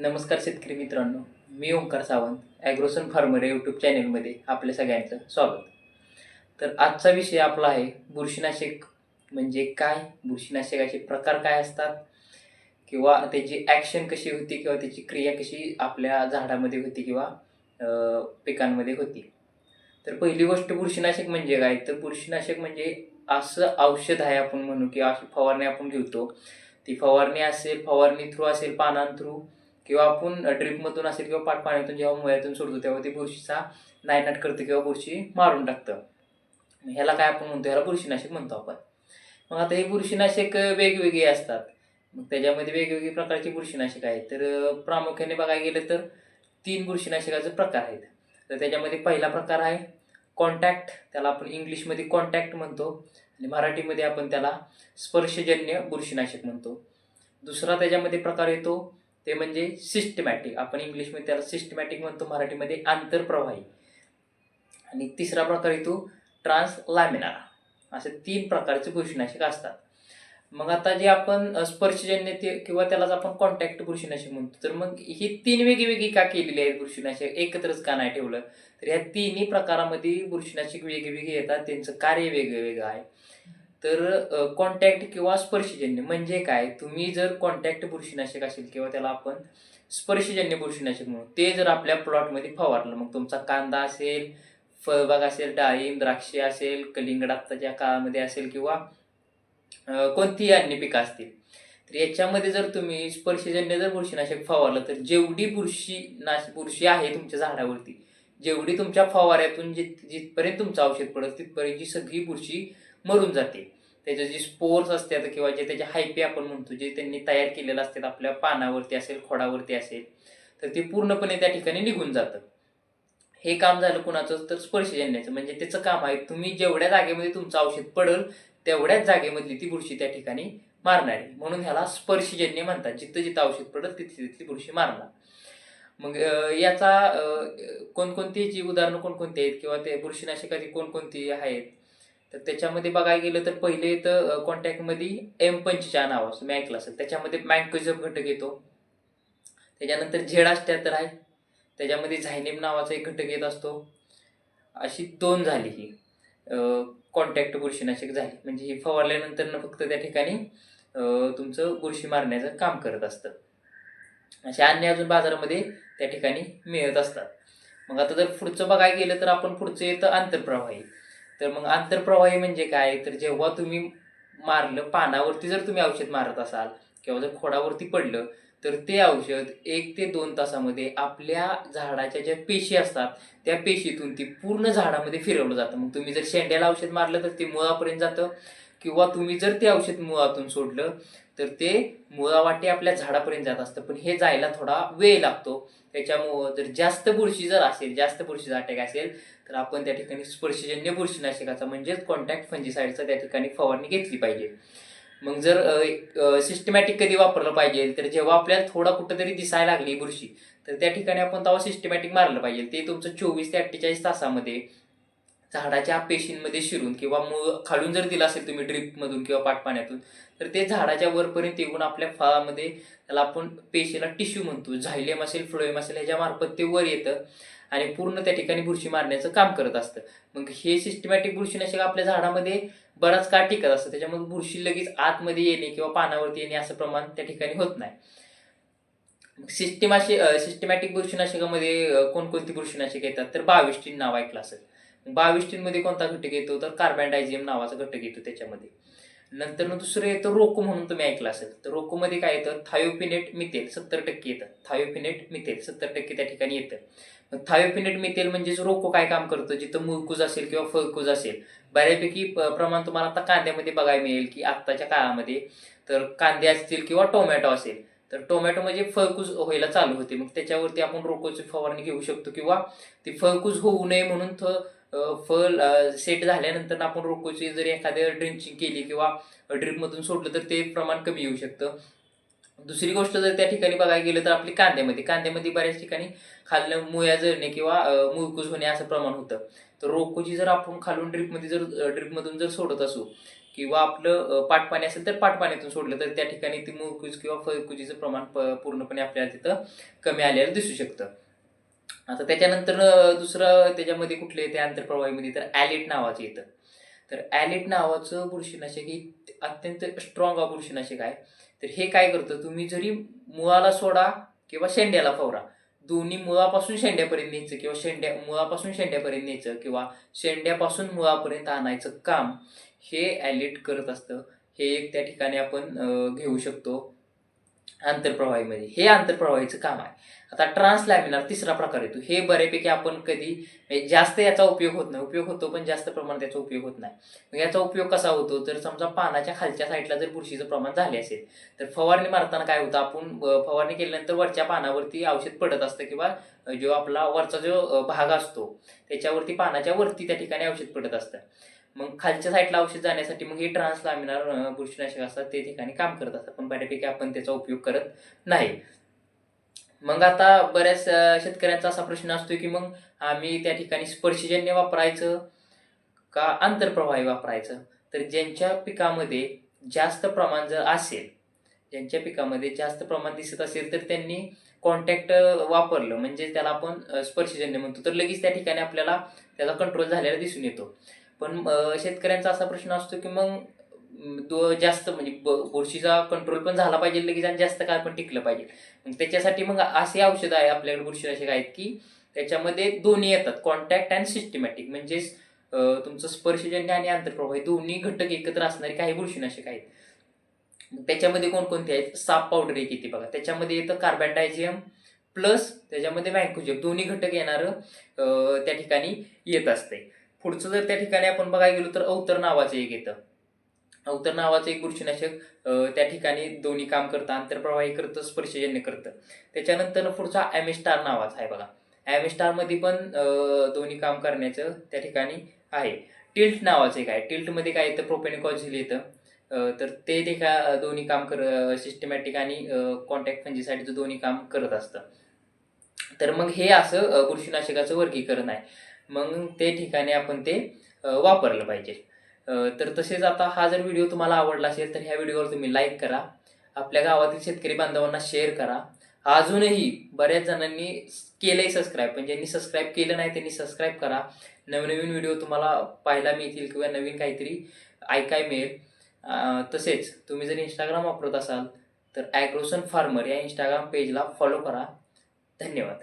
नमस्कार शेतकरी मित्रांनो मी ओंकार सावंत ॲग्रोसन फार्मर या यूट्यूब चॅनेलमध्ये आपल्या सगळ्यांचं स्वागत. तर आजचा विषय आपला आहे बुरशीनाशक म्हणजे काय? बुरशीनाशकाचे प्रकार काय असतात? किंवा त्याची ॲक्शन कशी होती किंवा त्याची क्रिया कशी आपल्या झाडामध्ये होती किंवा पिकांमध्ये होती? तर पहिली गोष्ट बुरशीनाशक म्हणजे काय? तर बुरशीनाशक म्हणजे असं औषध आहे आपण म्हणू किंवा अशी फवारणी आपण घेतो. ती फवारणी असेल फवारणी थ्रू असेल पानां थ्रू किंवा आपण ड्रिपमधून असेल किंवा पाट पाण्यातून जेव्हा मुळ्यातून सोडतो तेव्हा ती बुरशीचा नायनाट करतं किंवा बुरशी मारून टाकतं. ह्याला काय आपण म्हणतो? ह्याला बुरशीनाशक म्हणतो आपण. मग आता हे बुरशीनाशक वेगवेगळे असतात. मग त्याच्यामध्ये वेगवेगळे प्रकारचे बुरशीनाशक आहेत. तर प्रामुख्याने बघायला गेलं तर तीन बुरशीनाशकाचे प्रकार आहेत. तर त्याच्यामध्ये पहिला प्रकार आहे कॉन्टॅक्ट त्याला आपण इंग्लिशमध्ये कॉन्टॅक्ट म्हणतो. आणि मराठीमध्ये आपण त्याला स्पर्शजन्य बुरशीनाशक म्हणतो. दुसरा त्याच्यामध्ये प्रकार येतो ते म्हणजे सिस्टमॅटिक आपण इंग्लिशमध्ये त्याला सिस्टमॅटिक म्हणतो मराठीमध्ये आंतरप्रवाही. आणि तिसरा प्रकार येतो ट्रान्स लॅमिनार असे तीन प्रकारचे बुरशीनाशक असतात. मग आता जे आपण स्पर्शजन्य ते किंवा त्यालाच आपण कॉन्टॅक्ट बुरशीनाशक म्हणतो तर मग ही तीन वेगळी का केलेली आहेत बुरशीनाशक? एकत्रच का नाही ठेवलं? तर ह्या तिन्ही प्रकारामध्ये बुरशीनाशक वेगवेगळी येतात. त्यांचं कार्य वेगळं वेगळं आहे. तर कॉन्टॅक्ट किंवा स्पर्शजन्य म्हणजे काय? तुम्ही जर कॉन्टॅक्ट बुरशीनाशक असेल किंवा त्याला आपण स्पर्शजन्य बुरशीनाशक म्हणू ते जर आपल्या प्लॉटमध्ये फवारलं मग तुमचा कांदा असेल फळबाग असेल डाळिंब द्राक्षे असेल कलिंगड आत्ताच्या काळामध्ये असेल किंवा कोणतीही अन्य पिकं असतील तर याच्यामध्ये जर तुम्ही स्पर्शजन्य जर बुरशीनाशक फवारलं तर जेवढी बुरशी नाश बुरशी आहे तुमच्या झाडावरती जेवढी तुमच्या फवाऱ्यातून जित जिथपर्यंत तुमचं औषध पडत तिथपर्यंत जी सगळी बुरशी मरून जाते. त्याचे जे स्पोर्स असतात किंवा जे त्याचे हायपे आपण म्हणतो जे त्यांनी तयार केलेलं असतात आपल्या पानावरती असेल खोडावरती असेल तर ते पूर्णपणे त्या ठिकाणी निघून जातं. हे काम झालं कुणाचं? तर स्पर्शजन्याचं. म्हणजे त्याचं काम आहे तुम्ही जेवढ्या जागेमध्ये तुमचं औषध पडल तेवढ्याच जागेमधली ती बुरशी त्या ठिकाणी मारणार. आहे म्हणून ह्याला स्पर्शजन्य म्हणतात. जिथं जिथं औषध पडल तिथे तिथली बुरशी मारणार. मग याचा कोणकोणती जी उदाहरणं कोणकोणती आहेत? किंवा ते बुरशीनाशकाची कोणकोणती आहेत? तर त्याच्यामध्ये बघायला गेलं तर पहिले तर कॉन्टॅक्टमध्ये एम पंचच्या नावाचं मी ऐकलं असेल त्याच्यामध्ये मँकोझम घटक येतो त्याच्यानंतर झेड अष्ट्याहत्तर आहे. त्याच्यामध्ये झायनेम नावाचा एक घटक येत असतो. अशी दोन झाली ही. कॉन्टॅक्ट बुरशीनाशक झाली. म्हणजे ही फवारल्यानंतर न फक्त त्या ठिकाणी तुमचं बुरशी मारण्याचं काम करत असतं. अशा अन्य अजून बाजारामध्ये त्या ठिकाणी मिळत असतात. मग आता जर पुढचं बघायला गेलं तर आपण पुढचं येतं आंतरप्रवाही तर मग आंतरप्रवाही म्हणजे काय? तर जेव्हा तुम्ही मारलं पानावरती जर तुम्ही औषध मारत असाल किंवा जर खोडावरती पडलं तर ते औषध एक ते दोन तासामध्ये आपल्या झाडाच्या ज्या पेशी असतात त्या पेशीतून ती पूर्ण झाडामध्ये फिरवलं जातं. मग तुम्ही जर शेंड्याला औषध मारलं तर ते मुळापर्यंत जातं. किंवा तुम्ही जर ते औषध मुळातून सोडलं तर ते मुळावाटे आपल्या झाडापर्यंत जात असतं. पण हे जायला थोडा वेळ लागतो. त्याच्यामुळं जर जास्त बुरशी जर असेल जास्त बुरशीचा अटॅक असेल तर आपण त्या ठिकाणी स्पर्शजन्य बुरशीनाशकाचा म्हणजेच कॉन्टॅक्ट फंजीसाईडचा त्या ठिकाणी फवारणी घेतली पाहिजे. मग जर सिस्टमॅटिक कधी वापरलं पाहिजे तर जेव्हा आपल्याला थोडा कुठंतरी दिसायला लागली बुरशी तर त्या ठिकाणी आपण तेव्हा सिस्टमॅटिक मारलं पाहिजे. ते तुमचं चोवीस ते अठ्ठेचाळीस तासामध्ये झाडाच्या पेशींमध्ये शिरून किंवा मूळ खालून जर दिलं असेल तुम्ही ड्रिपमधून किंवा पाटपाण्यातून तर ते झाडाच्या वरपर्यंत येऊन आपल्या फळामध्ये त्याला आपण पेशीला टिश्यू म्हणतो. झायलेम असेल फ्लोएम असेल ह्याच्या मार्फत ते वर येतं आणि पूर्ण त्या ठिकाणी बुरशी मारण्याचं काम करत असतं. मग हे सिस्टमॅटिक बुरशीनाशक आपल्या झाडामध्ये बराच काळ टिकत असतं. त्याच्यामुळे बुरशी लगेच आतमध्ये येणे किंवा पानावरती येणे असं प्रमाण त्या ठिकाणी होत नाही. सिस्टम सिस्टमॅटिक बुरशीनाशकामध्ये कोणकोणती बुरशीनाशक येतात? तर बाविस्टीन नाव ऐकलं असेल. बाविस्टीन मध्ये कोणता घटक येतो? तर कार्बॅन्डायझियम नावाचा घटक येतो त्याच्यामध्ये. नंतर दुसरं येतं रोको म्हणून तुम्ही ऐकलं असेल. तर रोकोमध्ये काय येतं? थायोपिनेट मिथेल सत्तर टक्के येतं. थायोपिनेट मिथेल सत्तर टक्के त्या ठिकाणी येतं. मग थायोपिनेट मिथेल म्हणजेच रोको काय काम करतं? जिथं मुळकूज असेल किंवा फळकूज असेल. बऱ्यापैकी प्रमाण तुम्हाला आता कांद्यामध्ये बघायला मिळेल की आत्ताच्या काळामध्ये तर कांदे असतील किंवा टोमॅटो असेल. तर टोमॅटो म्हणजे फळकूज व्हायला चालू होते. मग त्याच्यावरती आपण रोकोची फवारणी घेऊ शकतो किंवा ती फळकूज होऊ नये म्हणून फल फळ सेट झाल्यानंतर आपण रोकोची जर एखाद्या ड्रिंचिंग केली किंवा ड्रिपमधून सोडलं तर ते प्रमाण कमी येऊ शकतं. दुसरी गोष्ट जर त्या ठिकाणी बघायला गेलं तर आपली कांद्यामध्ये. कांद्यामध्ये बऱ्याच ठिकाणी खाल्लं मुळ्या जळणे किंवा मुळकूज होणे असं प्रमाण होतं. तर रोकोची जर आपण खालून ड्रिपमध्ये जर ड्रिपमधून जर सोडत असू किंवा आपलं पाटपाणी असेल तर पाटपाण्यातून सोडलं तर त्या ठिकाणी ती मुळकूज किंवा फळकुजीचं प्रमाण प- पूर्णपणे आपल्याला तिथं कमी आलेलं दिसू शकतं. आता त्याच्यानंतर दुसरं त्याच्यामध्ये कुठले येते आंतरप्रवाहीमध्ये तर ॲलिट नावाचं येतं. तर ॲलिट नावाचं बुरशीनाशक ही अत्यंत स्ट्रॉंग बुरशीनाशक आहे. तर हे काय करतं तुम्ही जरी मुळाला सोडा किंवा शेंड्याला फवरा दोन्ही मुळापासून शेंड्यापर्यंत न्यायचं किंवा शेंड्या मुळापासून शेंड्यापर्यंत न्यायचं किंवा शेंड्यापासून मुळापर्यंत आणायचं काम हे ॲलिट करत असतं. हे एक त्या ठिकाणी आपण घेऊ शकतो आंतरप्रवाहीमध्ये. हे आंतरप्रवाहीचं काम आहे. आता ट्रान्सलॅमिनार तिसरा प्रकार येतो. हे बऱ्यापैकी आपण कधी जास्त याचा उपयोग होत नाही. उपयोग होतो पण जास्त प्रमाणात याचा उपयोग होत नाही. मग याचा उपयोग कसा होतो? तर समजा पानाच्या खालच्या साईडला जर बुरशीचं प्रमाण झाले असेल तर फवारणी मारताना काय होतं? आपण फवारणी केल्यानंतर वरच्या पानावरती औषध पडत असतं किंवा जो आपला वरचा जो भाग असतो त्याच्यावरती पानाच्या वरती त्या ठिकाणी औषध पडत असतं. मग खालच्या साईडला औषध जाण्यासाठी मग हे ट्रान्सलामिनार बुरशीनाशक असतात ते ठिकाणी काम करत असतात. पण बऱ्यापैकी आपण त्याचा उपयोग करत नाही. मग आता बऱ्याच शेतकऱ्यांचा असा प्रश्न असतो की मग आम्ही त्या ठिकाणी स्पर्शजन्य वापरायचं का आंतरप्रवाही वापरायचं? तर ज्यांच्या पिकामध्ये जास्त प्रमाण जर असेल ज्यांच्या पिकामध्ये जास्त प्रमाण दिसत असेल तर त्यांनी कॉन्टॅक्ट वापरलं. म्हणजे त्याला आपण स्पर्शजन्य म्हणतो. तर लगेच त्या ठिकाणी आपल्याला त्याचा कंट्रोल झालेला दिसून येतो. पण शेतकऱ्यांचा असा प्रश्न असतो की मग तो जास्त म्हणजे ब- बुरशीचा कंट्रोल पण झाला पाहिजे लगेच आणि जास्त काळ पण टिकलं पाहिजे. मग त्याच्यासाठी मग असे औषधं आहे आपल्याकडे बुरशीनाशक आहेत की त्याच्यामध्ये दोन्ही येतात कॉन्टॅक्ट अँड सिस्टमॅटिक म्हणजेच तुमचं स्पर्शजन्य आणि आंतरप्रवाही दोन्ही घटक एकत्र असणारे काही बुरशीनाशक आहेत. त्याच्यामध्ये कोणकोणते आहेत? साप पावडर एक येते बघा. त्याच्यामध्ये येतं कार्बन डायझियम प्लस त्याच्यामध्ये मँकोजियम दोन्ही घटक येणारं त्या ठिकाणी येत असते. पुढचं जर त्या ठिकाणी आपण बघायला गेलो तर अवतर नावाचं एक येतं. अवतर नावाचं एक बुरशीनाशक त्या ठिकाणी दोन्ही काम करतं आंतरप्रवाही करतं स्पर्शजन्य करतं. त्याच्यानंतर पुढचा ॲमेस्टार नावाचा आहे बघा. ॲमेस्टारमध्ये पण दोन्ही काम करण्याचं त्या ठिकाणी आहे. टिल्ट नावाचं एक आहे. टिल्टमध्ये काय येतं? प्रोपेनिकॉझिल येतं. तर ते ते का दोन्ही काम कर सिस्टमॅटिक आणि कॉन्टॅक्ट फंजीसाईडचं दोन्ही काम करत असतं. तर मग हे असं बुरशीनाशकाचं वर्गीकरण आहे. मग ते ठिकाणी आपण ते वापरलं पाहिजे. तर तसेच आता हा जर व्हिडिओ तुम्हाला आवडला असेल तर ह्या व्हिडिओवर तुम्ही लाईक करा. आपल्या गावातील शेतकरी बांधवांना शेअर करा. अजूनही बऱ्याच जणांनी केलंय सबस्क्राईब पण ज्यांनी सबस्क्राईब केलं नाही त्यांनी सबस्क्राईब करा. नवनवीन व्हिडिओ तुम्हाला पाहायला मिळतील किंवा नवीन काहीतरी ऐकाय मिळेल. तसेच तुम्ही जर इंस्टाग्राम वापरत असाल तर ॲग्रोसन फार्मर या इंस्टाग्राम पेजला फॉलो करा. धन्यवाद.